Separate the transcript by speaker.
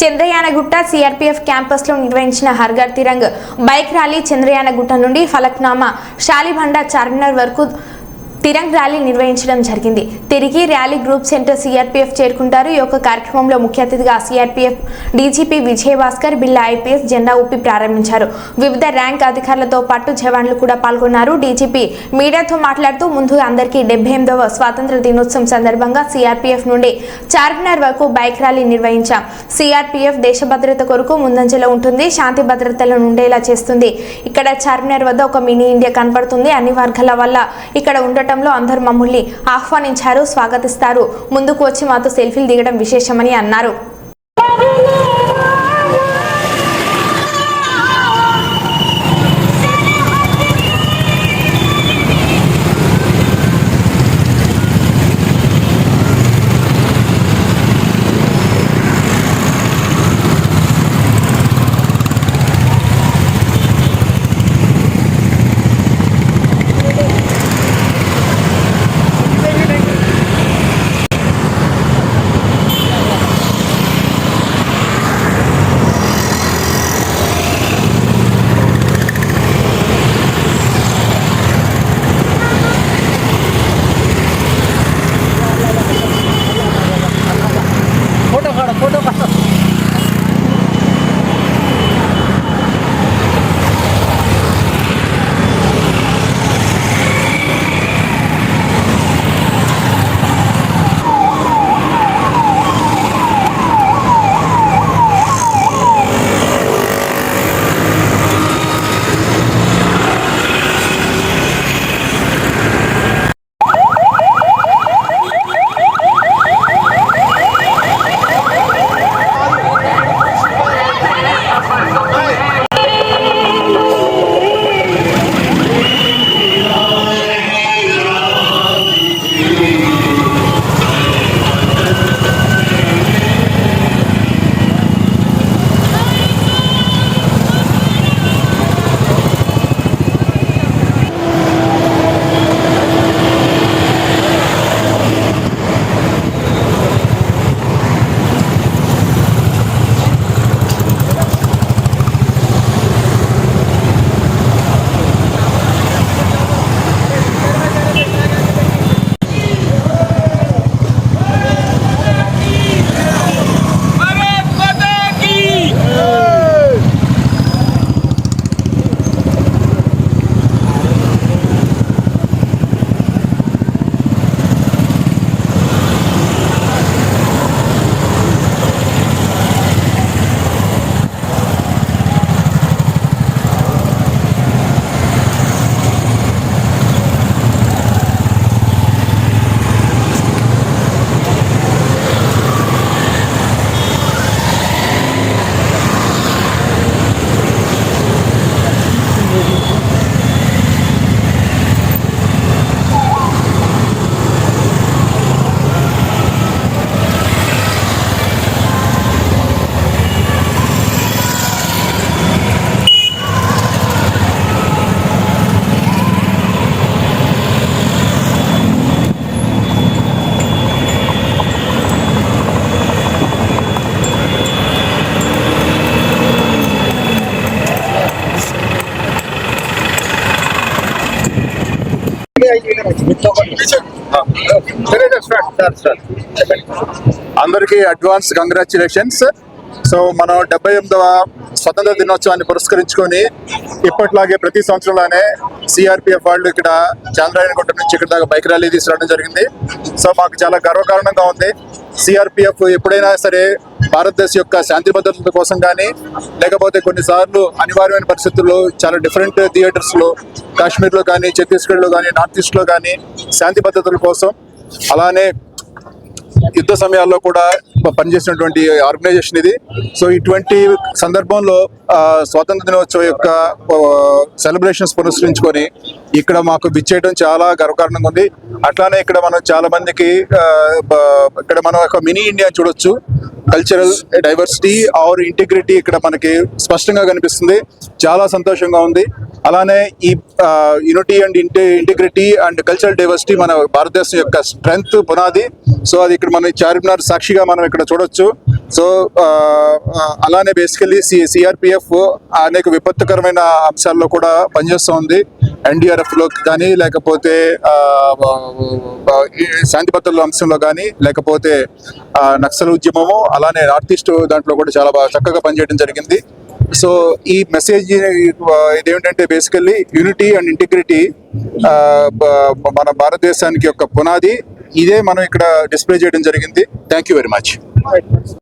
Speaker 1: Chandrayangutta CRPF క్యాంపస్లో నిర్వహించిన హర్ఘర్ Tiranga bike rally Chandrayangutta నుండి ఫలక్నామా షాలిభండ చార్మినార్ వరకు తిరంగ్ ర్యాలీ నిర్వహించడం జరిగింది. తిరిగి ర్యాలీ గ్రూప్ సెంటర్ సిఆర్పీఎఫ్ చేరుకుంటారు. ఈ యొక్క కార్యక్రమంలో ముఖ్య అతిథిగా సిఆర్పీఎఫ్ డీజీపీ విజయభాస్కర్ బిల్లా ఐపీఎస్ జెండా ఊపి ప్రారంభించారు. వివిధ ర్యాంక్ అధికారులతో పాటు జవాన్లు కూడా పాల్గొన్నారు. డీజీపీ మీడియాతో మాట్లాడుతూ ముందు అందరికీ డెబ్బై ఎనిమిదవ స్వాతంత్ర దినోత్సవం సందర్భంగా సిఆర్పీఎఫ్ నుండి చార్మినార్ వరకు బైక్ ర్యాలీ నిర్వహించాం. సిఆర్పీఎఫ్ దేశ భద్రత కొరకు ముందంజలో ఉంటుంది. శాంతి భద్రతలను ఉండేలా చేస్తుంది. ఇక్కడ చార్మినార్ వద్ద ఒక మినీ ఇండియా కనపడుతుంది. అన్ని వర్గాల వల్ల ఇక్కడ ఉండటం కార్యక్రమంలో అందరు మమ్మల్ని ఆహ్వానించారు స్వాగతిస్తారు. ముందుకు వచ్చి మాతో సెల్ఫీలు దిగడం విశేషమని అన్నారు.
Speaker 2: అందరికీ అడ్వాన్స్ కంగ్రాచులేషన్స్ సో మనం డెబ్బై ఎనిమిదవ స్వతంత్ర దినోత్సవాన్ని పురస్కరించుకొని ఇప్పట్లాగే ప్రతి సంవత్సరంలోనే సిఆర్పిఎఫ్ వాళ్ళు ఇక్కడ చంద్రాయనగుట్ట నుంచి ఇక్కడ దాకా బైక్ ర్యాలీ తీసుకురావడం జరిగింది. సో మాకు చాలా గర్వకారణంగా ఉంది. సిఆర్పిఎఫ్ ఎప్పుడైనా సరే భారతదేశం యొక్క శాంతి భద్రతల కోసం కానీ లేకపోతే కొన్నిసార్లు అనివార్యమైన పరిస్థితుల్లో చాలా డిఫరెంట్ థియేటర్స్లో కాశ్మీర్లో కానీ ఛత్తీస్గఢ్లో కానీ నార్త్ ఈస్ట్లో కానీ శాంతి భద్రతల కోసం అలానే యుద్ధ సమయాల్లో కూడా పనిచేసినటువంటి ఆర్గనైజేషన్ ఇది. సో ఇటువంటి సందర్భంలో స్వాతంత్ర దినోత్సవం యొక్క సెలబ్రేషన్స్ పురస్కరించుకొని ఇక్కడ మాకు విచ్చేయడం చాలా గర్వకారణంగా ఉంది. అట్లానే ఇక్కడ మనం చాలా మందికి ఇక్కడ మనం ఒక మినీ ఇండియా చూడొచ్చు. కల్చరల్ డైవర్సిటీ ఆర్ ఇంటిగ్రిటీ ఇక్కడ మనకి స్పష్టంగా కనిపిస్తుంది. చాలా సంతోషంగా ఉంది. అలానే ఈ యూనిటీ అండ్ ఇంటి ఇంటిగ్రిటీ అండ్ కల్చరల్ డైవర్సిటీ మన భారతదేశం యొక్క స్ట్రెంగ్త్ పునాది. సో అది ఇక్కడ మనం చార్మినార్ సాక్షిగా మనం ఇక్కడ చూడొచ్చు. సో అలానే బేసికలీ సి సిఆర్పిఎఫ్ అనేక విపత్తుకరమైన అంశాల్లో కూడా పనిచేస్తూ ఉంది. కానీ లేకపోతే ఈ శాంతి భద్రతల అంశంలో కానీ లేకపోతే నక్సల్ ఉద్యమము అలానే నార్త్ ఈస్ట్ దాంట్లో కూడా చాలా బాగా చక్కగా పనిచేయడం జరిగింది. సో ఈ మెసేజ్ ఇదేమిటంటే బేసికల్లీ యూనిటీ అండ్ ఇంటిగ్రిటీ మన భారతదేశానికి యొక్క పునాది. ఇదే మనం ఇక్కడ డిస్ప్లే చేయడం జరిగింది. Thank you very much